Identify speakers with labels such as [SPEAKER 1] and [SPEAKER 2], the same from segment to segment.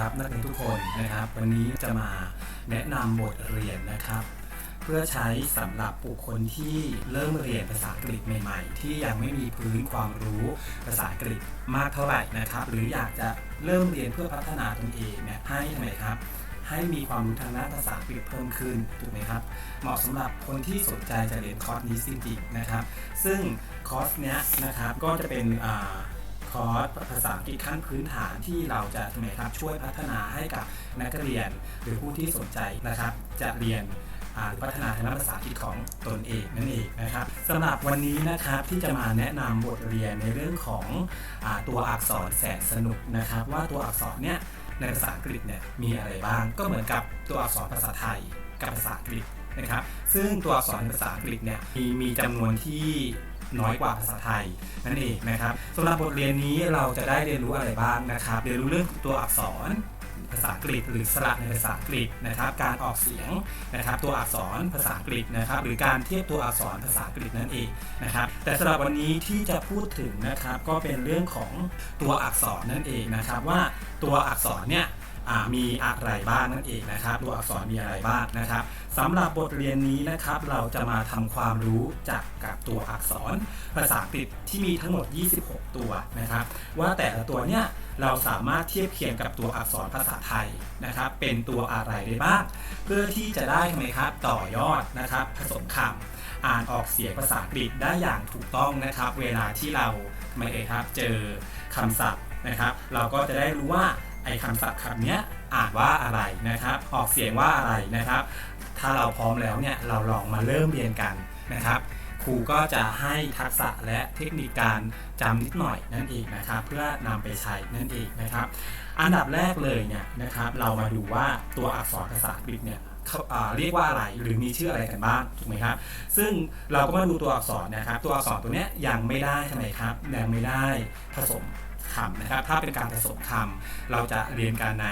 [SPEAKER 1] ครับนักเรียนทุกคนนะครับ วันนี้จะมาแนะนำบทเรียนนะครับ เพื่อใช้สำหรับบุคคลที่เริ่มเรียนภาษาอังกฤษใหม่ ๆ ที่ยังไม่มีพื้นความรู้ภาษาอังกฤษมากเท่าไหร่นะครับ หรืออยากจะเริ่มเรียนเพื่อพัฒนาตนเองเนี่ยให้ทำไมครับให้มีความรู้ทางด้านภาษาอังกฤษเพิ่มขึ้นถูกไหมครับ เหมาะสำหรับคนที่สนใจจะเรียนคอร์สนี้จริงๆนะครับ ซึ่งคอร์สเนี้ยนะครับก็จะเป็นอ่า คอร์สภาษาอังกฤษขั้นพื้นฐานที่เราจะทำไมครับช่วยพัฒนาให้กับนักเรียน หรือผู้ที่สนใจนะครับจะเรียนหรือพัฒนาทางด้านภาษาอังกฤษของตนเองนั่นเองนะครับสำหรับวันนี้นะครับที่จะมาแนะนำบทเรียนในเรื่องของอตัวอักษรแสนสนุกนะครับ ว่าตัวอักษรเนี่ยในภาษาอังกฤษเนี่ยมีอะไรบ้าง ก็เหมือนกับตัวอักษรภาษาไทยกับภาษาอังกฤษนะครับ ซึ่งตัวอักษรในภาษาอังกฤษเนี่ยมีมีจำนวนที่ น้อยกว่าภาษาไทยนั่นเองนะครับสำหรับบทเรียนนี้เราจะได้เรียนรู้อะไรบ้างนะครับเรียนรู้เรื่องตัวอักษรภาษาอังกฤษหรือสระในภาษาอังกฤษนะครับ การออกเสียงนะครับ ตัวอักษรภาษาอังกฤษนะครับ หรือการเทียบตัวอักษรภาษาอังกฤษนั่นเองนะครับ แต่สำหรับวันนี้ที่จะพูดถึงนะครับ ก็เป็นเรื่องของตัวอักษรนั่นเองนะครับ ว่าตัวอักษรเนี่ย มีอะไรบ้างนั่นเองนะครับตัวอักษรมีอะไรบ้างนะครับสำหรับบทเรียนนี้นะครับ เราจะมาทำความรู้จักกับตัวอักษร ภาษาอังกฤษที่มีทั้งหมด 26 ตัวนะครับ ว่าแต่ละตัวเนี่ยเราสามารถเทียบเคียงกับตัวอักษรภาษาไทยนะครับ เป็นตัวอะไรได้บ้าง เพื่อที่จะได้ทำไมครับต่อยอดนะครับ ผสมคำอ่านออกเสียงภาษาอังกฤษได้อย่างถูกต้องนะครับ เวลาที่เราไม่เอ่ยครับเจอคำศัพท์นะครับ เราก็จะได้รู้ว่า ไอ้คำศัพท์คำเนี้ยอ่านว่าอะไรนะครับ ออกเสียงว่าอะไรนะครับ ถ้าเราพร้อมแล้วเนี่ยเราลองมาเริ่มเรียนกันนะครับครูก็จะให้ทักษะและเทคนิคการจำนิดหน่อยนั่นเองนะครับ เพื่อนำไปใช้นั่นเองนะครับ อันดับแรกเลยเนี่ยนะครับเรามาดูว่าตัวอักษรภาษาอังกฤษเนี่ยเขาอ่าเรียกว่าอะไรหรือมีชื่ออะไรกันบ้างถูกไหมครับ ซึ่งเราก็มาดูตัวอักษรนะครับ ตัวอักษรตัวเนี้ยยังไม่ได้ทำไมครับยังไม่ได้ผสม คำนะครับ ถ้าเป็นการผสมคำเราจะเรียนกันใน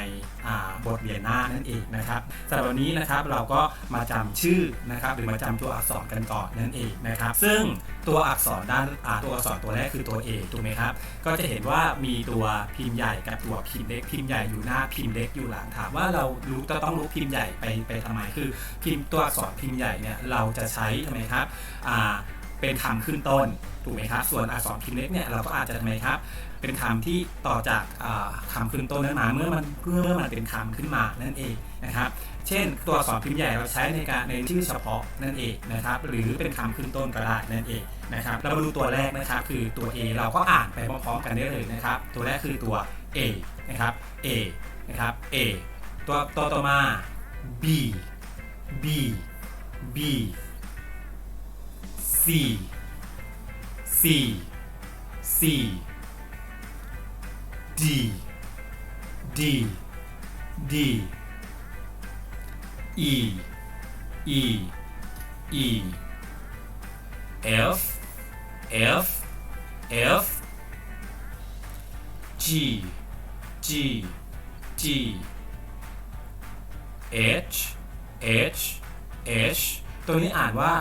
[SPEAKER 1] บทเรียนหน้านั่นเองนะครับสำหรับวันนี้นะครับเราก็มาจำชื่อนะครับ หรือมาจำตัวอักษรกันก่อนนั่นเองนะครับ ซึ่งตัวอักษรด้านตัวอักษรตัวแรกคือตัว A ถูกไหมครับ ก็จะเห็นว่ามีตัวพิมพ์ใหญ่กับตัวพิมพ์เล็กพิมพ์ใหญ่อยู่หน้าพิมพ์เล็กอยู่หลังถามว่าเรารู้จะต้องรู้พิมพ์ใหญ่ไปไปทำไมคือ พิมพ์ตัวอักษรพิมพ์ใหญ่เนี่ยเราจะใช้ทำไมครับอ่า เป็นคำขึ้นต้นถูกไหมครับ ส่วนอักษรพิมพ์เล็กเนี่ยเราก็อาจจะทำไมครับ เป็นคำที่ต่อจากอ่าคำขึ้นต้นนั้นมาเมื่อมันเมื่อมันเป็นคำขึ้นมานั่นเองนะครับ เช่น ตัวอักษรพิมพ์ใหญ่เราใช้ในการในชื่อเฉพาะนั่นเองนะครับ หรือเป็นคำขึ้นต้นก็ได้นั่นเองนะครับ เรามาดูตัวแรกนะครับคือตัว A เราก็อ่านไปพร้อมๆกันได้เลยนะครับ ตัวแรกคือตัว A นะครับ A นะครับ A ตัวตัวต่อมา B B B C C C D D D E E E F F F G G G H H H ตัวนี้อ่านว่า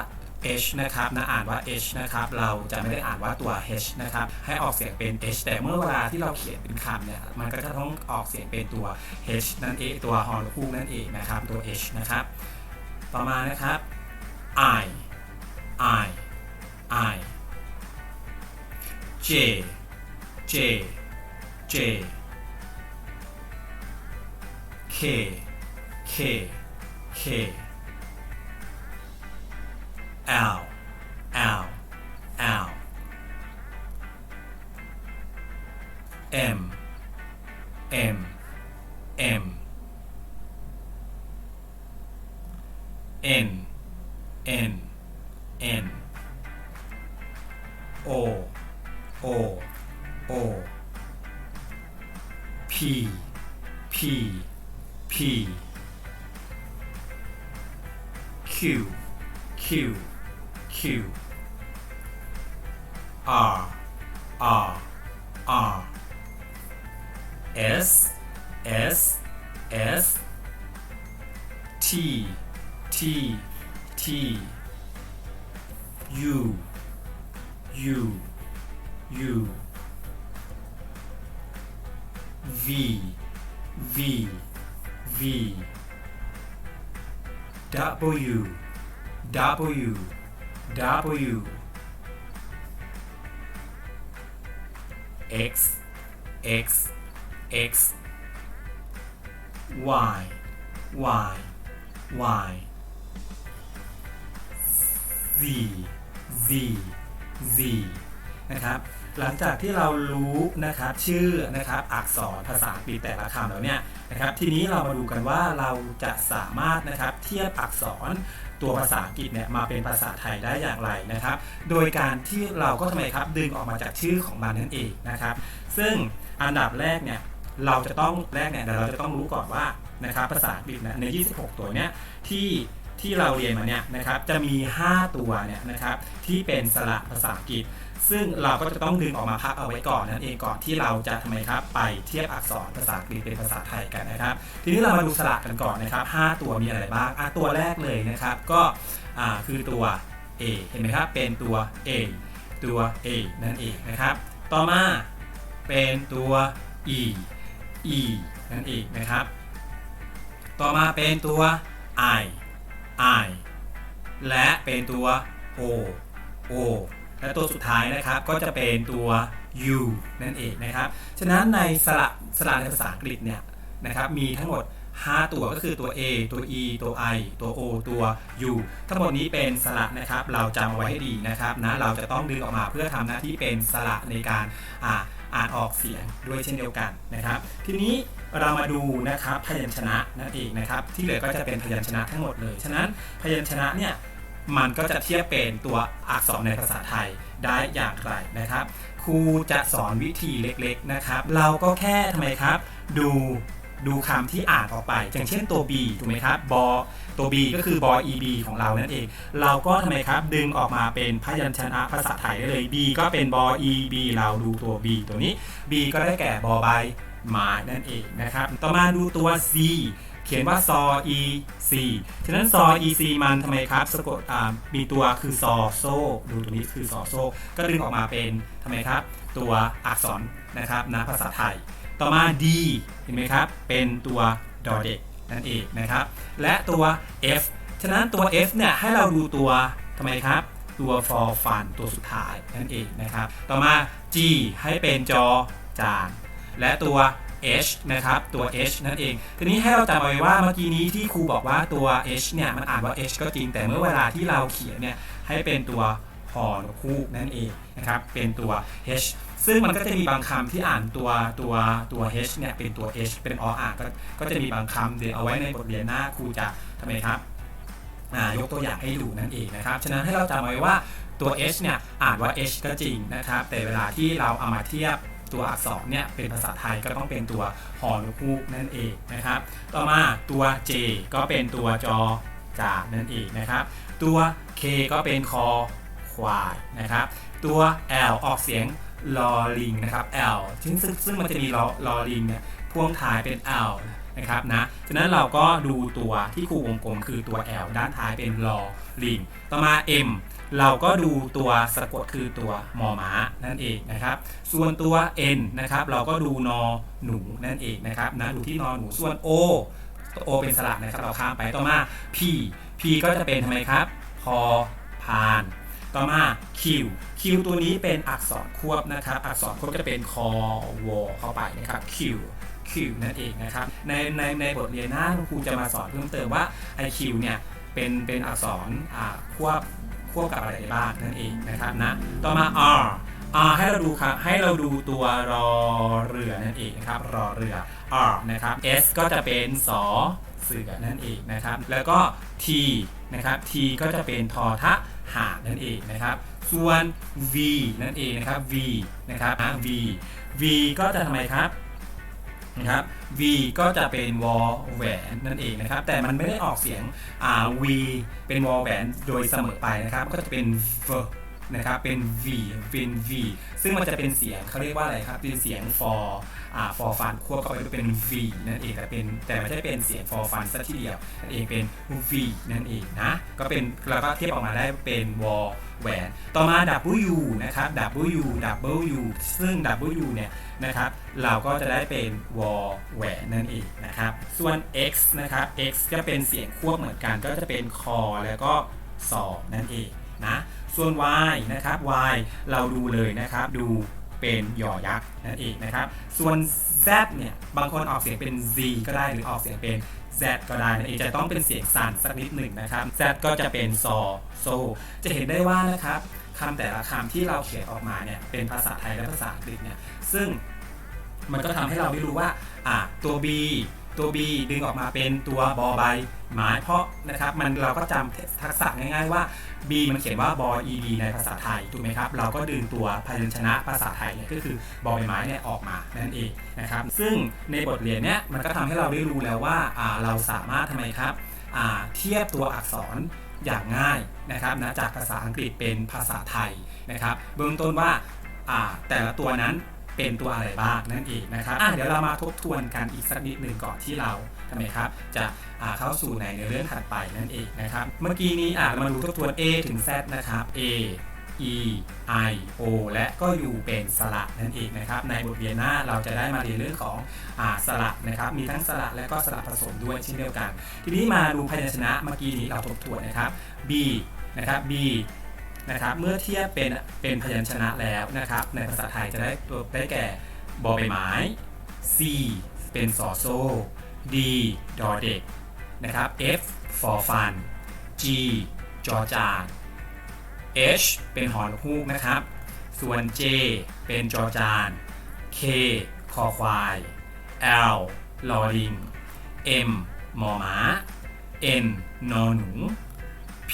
[SPEAKER 1] H นะครับนะอ่านว่า H นะครับเราจะไม่ได้อ่านว่าตัว H นะครับให้ออกเสียงเป็น H แต่เมื่อเวลาที่เราเขียนเป็นคำเนี่ยมันก็จะต้องออกเสียงเป็นตัว H นั่นเองตัวฮอนคูกนั่นเองนะครับตัว H นะครับต่อมานะครับ I I I J J J K K K L L L M. M. M. N. N. N. O. O. O. P. P. P. Q. Q Q. R. R. R. S. S. S. T. T. T. U. U. U. V. V. V. W. W W X X X Y Y Y Z Z Z นะครับหลังจากที่เรารู้นะครับชื่อนะครับอักษรภาษาอังกฤษแต่ละคำแล้วเนี่ยนะครับทีนี้เรามาดูกันว่าเราจะสามารถนะครับเทียบอักษร ตัวภาษาอังกฤษเนี่ยมาเป็นภาษาไทยได้อย่างไรนะครับ โดยการที่เราก็ทำไมครับดึงออกมาจากชื่อของมันนั่นเองนะครับ ซึ่งอันดับแรกเนี่ยเราจะต้องแรกเนี่ยเดี๋ยวเราจะต้องรู้ก่อนว่านะครับภาษาอังกฤษนะใน 26 ตัวเนี้ยที่ที่เราเรียนมาเนี่ยนะครับจะมี 5 ตัวเนี่ยนะครับที่เป็นสระภาษาอังกฤษ ซึ่งเราก็จะต้องดึงออกมาพักเอาไว้ก่อนนั่นเองก่อนที่เราจะทำไมครับ ไปเทียบอักษรภาษาอังกฤษเป็นภาษาไทยกันนะครับ ทีนี้เรามาดูสระกันก่อนนะครับ 5 ตัวมีอะไรบ้างอะตัวแรกเลยนะครับก็คือตัว A เห็นไหมครับ เป็นตัว A ตัว A นั่นเองนะครับ ต่อมาเป็นตัว E E นั่นเองนะครับ ต่อมาเป็นตัว I I และเป็นตัว O O และตัวสุดท้ายนะครับก็จะเป็นตัว U นั่นเองนะครับ ฉะนั้นในสระสระในภาษาอังกฤษเนี่ยนะครับมีทั้งหมด 5 ตัวก็คือตัว A ตัว E ตัว I ตัว O ตัว U ทั้งหมดนี้เป็นสระนะครับ เราจำเอาไว้ให้ดีนะครับนะเราจะต้องดึงออกมาเพื่อทำหน้าที่เป็นสระในการอ่าอ่านออกเสียงด้วยเช่นเดียวกันนะครับ ทีนี้เรามาดูนะครับพยัญชนะนั่นเองนะครับ ที่เหลือก็จะเป็นพยัญชนะทั้งหมดเลย ฉะนั้นพยัญชนะเนี่ย มันก็จะเทียบเป็นตัวอักษรในภาษาไทยได้อย่างไรนะครับ ครูจะสอนวิธีเล็กๆนะครับ เราก็แค่ทำไมครับ ดูดูคำที่อ่านออกไป อย่างเช่นตัว B ถูกไหมครับบอตัว B ก็คือบอ EB ของเรานั่นเอง เราก็ทำไมครับ ดึงออกมาเป็นพยัญชนะภาษาไทยได้เลย B ก็เป็นบอ EB เราดูตัว B ตัวนี้ B ก็ได้แก่บอใบไม้นั่นเองนะครับ ต่อมาดูตัว C เขียนว่าซอ e c ฉะนั้นซอ e c มันทำไมครับสะกดอ่ามีตัวคือซอโซดูตัวนี้คือซอโซก็ดึงออกมาเป็นทำไมครับ ตัวอักษรนะครับนะภาษาไทย ต่อมา D เห็นไหมครับ เป็นตัวดอเด็กนั่นเองนะครับ และตัว F ฉะนั้นตัว F เนี่ยให้เราดูตัวทำไมครับ ตัว for fun ตัวสุดท้ายนั่นเองนะครับ ต่อมา G ให้เป็นจอจาน และตัว H นะครับตัว H นั่นเอง ทีนี้ให้เราจำไว้ว่าเมื่อกี้นี้ที่ครูบอกว่าตัว H เนี่ยมันอ่านว่า H ก็จริงแต่เมื่อเวลาที่เราเขียนเนี่ยให้เป็นตัวหอนคูกนั่นเองนะครับเป็นตัว H ซึ่งมันก็จะมีบางคำที่อ่านตัวตัวตัว H เนี่ยเป็นตัว H เป็นออ่านก็ก็จะมีบางคำเดี๋ยวเอาไว้ในบทเรียนหน้าครูจะทำไมครับยกตัวอย่างให้ดูนั่นเองนะครับ ฉะนั้นให้เราจำไว้ว่าตัว h เนี่ยอ่านว่า h ก็จริงนะครับ แต่เวลาที่เราเอามาเทียบ ตัวอักษรเนี่ยเป็นภาษาไทยก็ต้องเป็นตัวหอนคูกนั่นเองนะครับ ต่อมาตัว j ก็เป็นตัวจอจานั่นเองนะครับ ตัว k ก็เป็นคอควายนะครับ ตัว l ออกเสียงลอลิงนะครับ l ซึ่งซึ่งมันจะมีลอลอลิงเนี่ยพ่วงท้ายเป็น l นะครับนะฉะนั้นเราก็ดูตัวที่ครูวงกลมคือตัว L ด้านท้ายเป็นลอลิงต่อมา M เราก็ดูตัวสะกดคือตัวมอม้านั่นเองนะครับ ส่วนตัว N นะครับเราก็ดูนอหนูนั่นเองนะครับนะดูที่นอหนูส่วน O ตัว O เป็นสระนะครับเราข้ามไปต่อมา P P ก็จะเป็นทำไมครับ พอพาน ต่อมา Q Q ตัวนี้เป็นอักษรควบนะครับ อักษรควบก็จะเป็นคอวอเข้าไปนะครับ Q Q นั่นเองนะครับในในในบทเรียนหน้าคุณครูจะมาสอนเพิ่มเติมว่า IQ เนี่ยเป็นเป็นอักษรอ่าควบควบกับอะไรได้บ้างนั่นเองนะครับนะต่อมา R R ให้เราดูครับให้เราดูตัวรอเรือนั่นเองนะครับรอเรือ R นะครับ S ก็จะเป็นสอเสือนั่นเองนะครับ แล้วก็ T นะครับ T ก็จะเป็นทอทะหานั่นเองนะครับ ส่วน V นั่นเองนะครับ V นะครับอะ V V ก็จะทำไมครับ นะครับ V ก็จะเป็นวอแหวนนั่นเองนะครับ แต่มันไม่ได้ออกเสียงอ่า V เป็นวอแหวนโดยเสมอไปนะครับ ก็จะเป็น V นะครับ เป็น v เป็น v ซึ่งมันจะเป็นเสียงเขาเรียกว่าอะไรครับ เป็นเสียง for อ่า for fun ควบเข้าไปด้วยเป็น v นั่นเองแต่เป็นแต่ไม่ใช่เป็นเสียง for fun ซะทีเดียวนั่นเองเป็น v นั่นเองนะก็เป็นเราก็เทียบออกมาได้เป็นวอลแหวนต่อมา w นะครับ w w ซึ่ง w เนี่ยนะครับเราก็จะได้เป็นวอลแหวนนั่นเองนะครับส่วน x นะครับ x ก็เป็นเสียงควบเหมือนกันก็จะเป็นคอแล้วก็สอนั่นเองนะส่วน y นะครับ y เราดูเลยนะครับดู เป็นยอยักษ์นั่นเองนะครับ ส่วน z เนี่ย บางคนออกเสียงเป็น z ก็ได้หรือออกเสียงเป็น Z ก็ได้นั่นเองจะต้องเป็นเสียงสั่นสักนิดหนึ่งนะครับ Z ก็จะเป็นซอโซ จะเห็นได้ว่านะครับคำแต่ละคำที่เราเขียนออกมาเนี่ยเป็นภาษาไทยและภาษาอังกฤษเนี่ยซึ่งมันก็ทำให้เราได้รู้ว่าอะตัว B ตัว B ดึงออกมาเป็นตัวบอใบไม้เพราะนะครับมันเราก็จำทักษะง่าย ๆว่า B มันเขียนว่าบอ ed ในภาษาไทยถูกไหมครับเราก็ดึงตัวพยัญชนะภาษาไทยเนี่ยก็คือบอใบไม้เนี่ยออกมานั่นเองนะครับซึ่งในบทเรียนเนี้ยมันก็ทำให้เราได้รู้แล้วว่าอ่าเราสามารถทำไมครับอ่าเทียบตัวอักษรอย่างง่ายนะครับนะจากภาษาอังกฤษเป็นภาษาไทยนะครับเบื้องต้นว่าอ่าแต่ละตัวนั้น เป็นตัวอะไรบ้างนั่นเองนะครับอะเดี๋ยวเรามาทบทวนกันอีกสักนิดหนึ่งก่อนที่เราทำไมครับจะอ่าเข้าสู่ในเรื่องถัดไปนั่นเองนะครับ เมื่อกี้นี้อะเรามาดูทบทวน A ถึง Z นะครับ A E I O และก็ U เป็นสระนั่นเองนะครับ ในบทเรียนหน้าเราจะได้มาเรียนเรื่องของอ่าสระนะครับ มีทั้งสระและก็สระผสมด้วยเช่นเดียวกัน ทีนี้มาดูพยัญชนะเมื่อกี้นี้เราทบทวนนะครับ B นะครับ B นะครับเมื่อเทียบเป็นเป็นพยัญชนะแล้วนะครับในภาษาไทยจะได้ตัวได้แก่บอใบไม้ C เป็นสอโซ่ D ดอเด็กนะครับ F for fun G จอจาน H เป็นหอนฮูกนะครับ ส่วน J เป็นจอจาน K คอควาย L ลอลิง M มอหมา N นอหนู P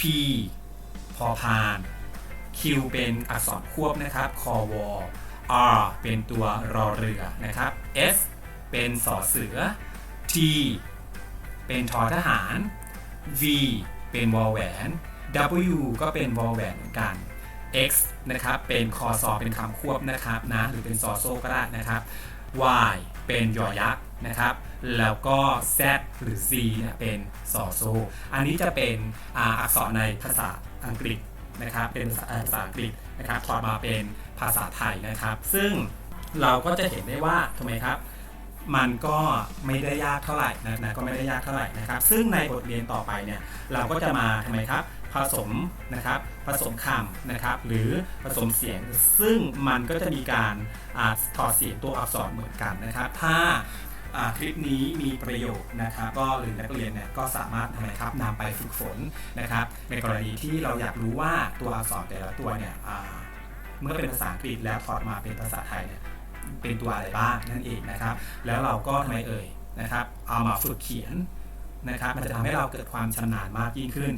[SPEAKER 1] พอพาน Q เป็นอักษรควบนะครับ คอวอ R เป็นตัวรอเรือนะครับ S เป็นสอเสือ T เป็นทอทหาร V เป็นวอแหวน W ก็เป็นวอแหวนเหมือนกัน X นะครับ เป็นคอซอเป็นคำควบนะครับนะหรือเป็นซอโซ่ก็ได้นะครับ Y เป็นยอยักษ์นะครับ แล้วก็ Z หรือ Z เนี่ยเป็นซอโซ่อันนี้จะเป็นออักษรในภาษาอังกฤษ นะครับเป็นภาษาอังกฤษนะครับถอดมาเป็นภาษาไทยนะครับ ซึ่งเราก็จะเห็นได้ว่าทำไมครับ มันก็ไม่ได้ยากเท่าไหร่นะนะก็ไม่ได้ยากเท่าไหร่นะครับ ซึ่งในบทเรียนต่อไปเนี่ยเราก็จะมาทำไมครับผสมนะครับผสมคำนะครับ หรือผสมเสียงซึ่งมันก็จะมีการอถอดเสียงตัวอักษรเหมือนกันนะครับ ถ้า คลิปนี้มีประโยชน์นะครับ ก็หรือนักเรียนเนี่ยก็สามารถทำไมครับนำไปฝึกฝนนะครับ ในกรณีที่เราอยากรู้ว่าตัวอักษรแต่ละตัวเนี่ยเมื่อเป็นภาษาอังกฤษแล้วถอดมาเป็นภาษาไทยเนี่ยเป็นตัวอะไรบ้างนั่นเองนะครับ แล้วเราก็ทำไมเอ่ยนะครับ เอามาฝึกเขียนนะครับ มันจะทำให้เราเกิดความชำนาญมากยิ่งขึ้น